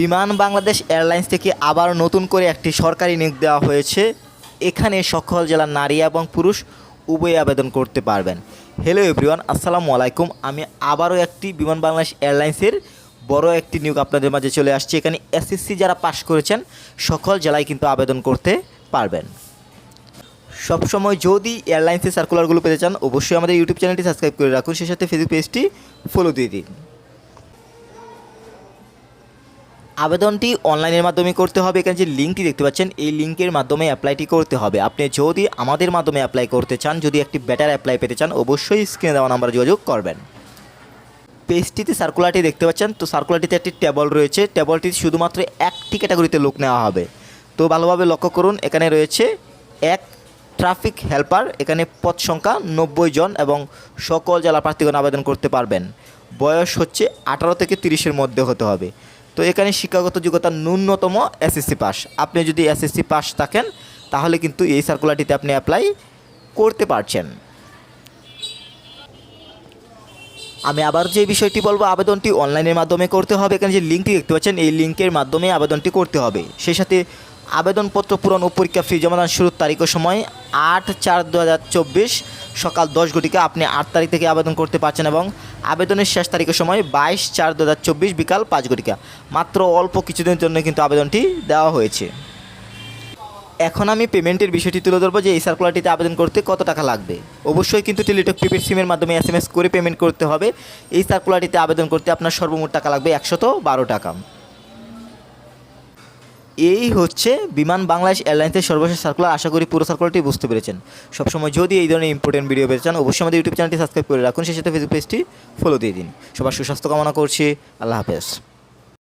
বিমান বাংলাদেশ এয়ারলাইন্স থেকে আবার নতুন করে একটি সরকারি নিয়োগ দেওয়া হয়েছে। এখানে সকল জেলার নারী এবং পুরুষ উভয় আবেদন করতে পারবেন। হ্যালো এভরিওয়ান আসসালামু আলাইকুম। আমি আবারও একটি বিমান বাংলাদেশ এয়ারলাইন্সের বড় একটি নিয়োগ আপনাদের মাঝে চলে আসছে। এখানে এসএসসি যারা পাশ করেছেন, সকল জেলায় কিন্তু আবেদন করতে পারবেন। সবসময় যদি এয়ারলাইন্সের সার্কুলারগুলো পেতে চান, অবশ্যই আমাদের ইউটিউব চ্যানেলটি সাবস্ক্রাইব করে রাখুন। সেই সাথে ফেসবুক পেজটি ফলো দিয়ে দিন। আবেদনটি অনলাইনের মাধ্যমে করতে হবে। এখানে যে লিঙ্কটি দেখতে পাচ্ছেন, এই লিঙ্কের মাধ্যমে অ্যাপ্লাইটি করতে হবে। আপনি যদি আমাদের মাধ্যমে অ্যাপ্লাই করতে চান, যদি একটি বেটার অ্যাপ্লাই পেতে চান, অবশ্যই স্ক্রিনে দেওয়া নাম্বারে যোগাযোগ করবেন। পেজটিতে সার্কুলারটি দেখতে পাচ্ছেন, তো সার্কুলারটিতে একটি টেবল রয়েছে। টেবলটি শুধুমাত্র একটি ক্যাটাগরিতে লোক নেওয়া হবে। তো ভালোভাবে লক্ষ্য করুন, এখানে রয়েছে এক ট্রাফিক হেল্পার এখানে পদ সংখ্যা নব্বই জন এবং সকল জেলা প্রার্থীগণ আবেদন করতে পারবেন। বয়স হচ্ছে আঠারো থেকে তিরিশের মধ্যে হতে হবে। তো এখানে শিক্ষাগত যোগ্যতা ন্যূনতম এসএসসি পাস। আপনি যদি এসএসসি পাস থাকেন, তাহলে কিন্তু এই সার্কুলারটিতে আপনি অ্যাপ্লাই করতে পারছেন। আমি আবার যে বিষয়টি বলব, আবেদনটি অনলাইনের মাধ্যমে করতে হবে। এখানে যে লিঙ্কটি দেখতে পাচ্ছেন, এই লিঙ্কের মাধ্যমে আবেদনটি করতে হবে। সেই সাথে আবেদনপত্র পূরণ ও পরীক্ষা ফি জমা দান শুরুর তারিখ ও সময় আট চার দু সকাল দশ ঘটিকা আপনি আট তারিখ থেকে আবেদন করতে পারছেন এবং আবেদনের শেষ তারিখের সময় বাইশ চার দু বিকাল পাঁচ ঘটিকা। মাত্র অল্প কিছুদিনের জন্য কিন্তু আবেদনটি দেওয়া হয়েছে। এখন আমি পেমেন্টের বিষয়টি তুলে ধরবো যে এই সার্কুলারটিতে আবেদন করতে কত টাকা লাগবে। অবশ্যই কিন্তু টেলিটক প্রিপেড সিমের মাধ্যমে এস করে পেমেন্ট করতে হবে। এই সার্কুলারটিতে আবেদন করতে আপনার সর্বমোট টাকা লাগবে একশত বারো টাকা। এই হচ্ছে বিমান বাংলাদেশ এয়ারলাইন্সের সর্বশেষ সার্কুলার আশা করি পুরো সার্কুলারটি বুঝতে পেরেছেন। সবসময় যদি এই ধরনের ইম্পর্টেন্ট ভিডিও পেতে চান, অবশ্যই আমাদের ইউটিউব চ্যানেলটি সাবস্ক্রাইব করে রাখুন। সেই সাথে ফেসবুক পেজটি ফলো দিয়ে দিন। সবার সুস্বাস্থ্য কামনা করছি। আল্লাহ হাফেজ।